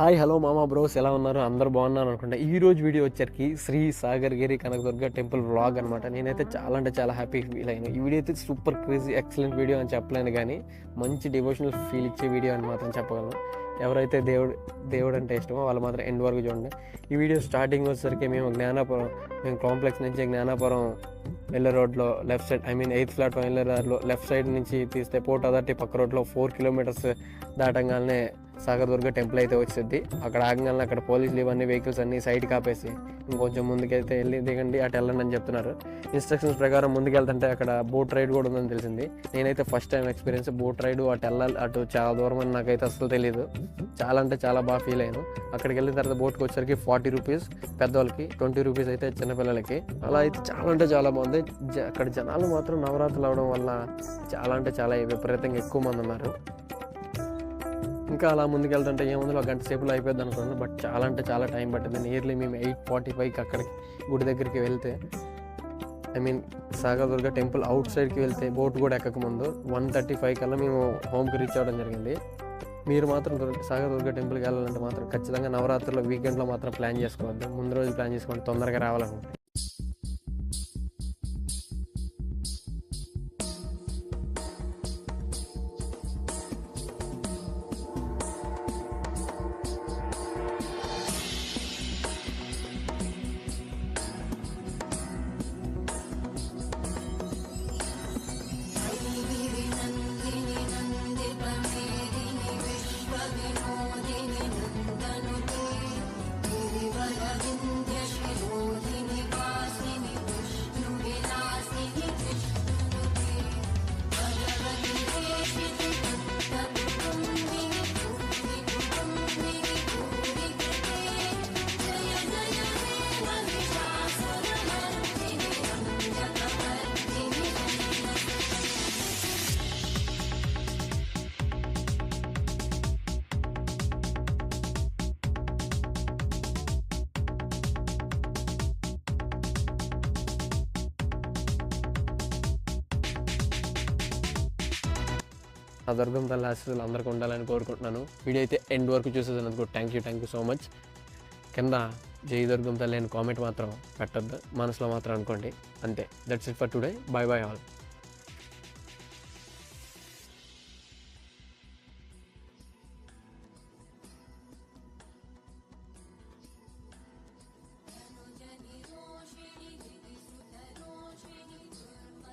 Hi hello మామా bros ఎలా ఉన్నారు? అందరూ బాగున్నారు అనుకుంటా. ఈ రోజు వీడియో వచ్చరికి శ్రీ సాగర్ గిరి కనకదుర్గ టెంపుల్ వ్లాగ్ అనమాట నేనైతే చాలా అంటే చాలా హ్యాపీ ఫీల్ అయ్యాను ఈ వీడియో అయితే సూపర్ క్రేజీ ఎక్సలెంట్ వీడియో అని చెప్పలేను కానీ మంచి డివోషనల్ ఫీల్ ఇచ్చే వీడియో అని మాత్రం చెప్పగలను. ఎవరైతే దేవుడు దేవుడు అంటే ఇష్టమో వాళ్ళు మాత్రం ఎండ్ వరకు చూడండి. ఈ వీడియో స్టార్టింగ్ వచ్చేసరికి మేము జ్ఞానాపురం మేము కాంప్లెక్స్ నుంచి జ్ఞానాపురం వెళ్ళే రోడ్లో left side I mean eighth platform వెళ్ళే దారిలో లెఫ్ట్ సైడ్ నుంచి తీస్తే పోర్ట్ అథారిటీ పక్క రోడ్లో ఫోర్ కిలోమీటర్స్ దాటంగానే సాగర్దుర్గ టెంపుల్ అయితే వచ్చింది. అక్కడ ఆగంగానే అక్కడ పోలీసులు ఇవన్నీ వెహికల్స్ అన్ని సైడ్ కాపేసి ఇంకొంచెం ముందుకైతే వెళ్ళి దిగండి అటు వెళ్ళండి అని చెప్తున్నారు. ఇన్స్ట్రక్షన్స్ ప్రకారం ముందుకెళ్తుంటే అక్కడ బోట్ రైడ్ కూడా ఉందని తెలిసింది. నేనైతే first time experience boat ride అటు వెళ్ళాలి అటు చాలా దూరం అని నాకైతే అసలు తెలియదు చాలా అంటే చాలా బాగా ఫీల్ అయ్యాను. అక్కడికి వెళ్ళిన తర్వాత బోట్కి వచ్చేసరికి ఫార్టీ రూపీస్ పెద్దవాళ్ళకి ట్వంటీ రూపీస్ అయితే చిన్నపిల్లలకి. అలా అయితే చాలా అంటే చాలా బాగుంది. జ- అక్కడ జనాలు మాత్రం నవరాత్రులు అవడం వల్ల చాలా అంటే చాలా విపరీతంగా ఎక్కువ మంది ఉన్నారు. ఇంకా అలా ముందుకు వెళ్తుంటే ఏముంది? ఒక గంట సేపులో అయిపోద్ది అనుకున్నాను. బట్ చాలా అంటే చాలా టైం పట్టింది. నియర్లీ మేము ఎయిట్ ఫార్టీ ఫైవ్కి అక్కడికి గుడి దగ్గరికి వెళ్తే I mean Sagadurga temple out సైడ్కి వెళ్తే బోట్ కూడా ఎక్కక ముందు వన్ థర్టీ ఫైవ్ కల్లా మేము హోమ్కి రీచ్ అవ్వడం జరిగింది. మీరు మాత్రం దుర్గ టెంపుల్కి వెళ్ళాలంటే మాత్రం ఖచ్చితంగా నవరాత్రుల వీకెండ్లో మాత్రం ప్లాన్ చేసుకోవద్దు. ముందు రోజు ప్లాన్ చేసుకోండి. తొందరగా రావాలనుకుంటే. ఆ దుర్గం తల్లి ఆశీస్సులు అందరికీ ఉండాలని కోరుకుంటున్నాను. వీడియో అయితే ఎండ్ వరకు చూసేసినందుకు thank you thank you so much కింద జై దుర్గం తల్లి అని కామెంట్ మాత్రం పెట్టద్దు. మనసులో మాత్రం అనుకోండి. అంతే. That's it for today bye bye all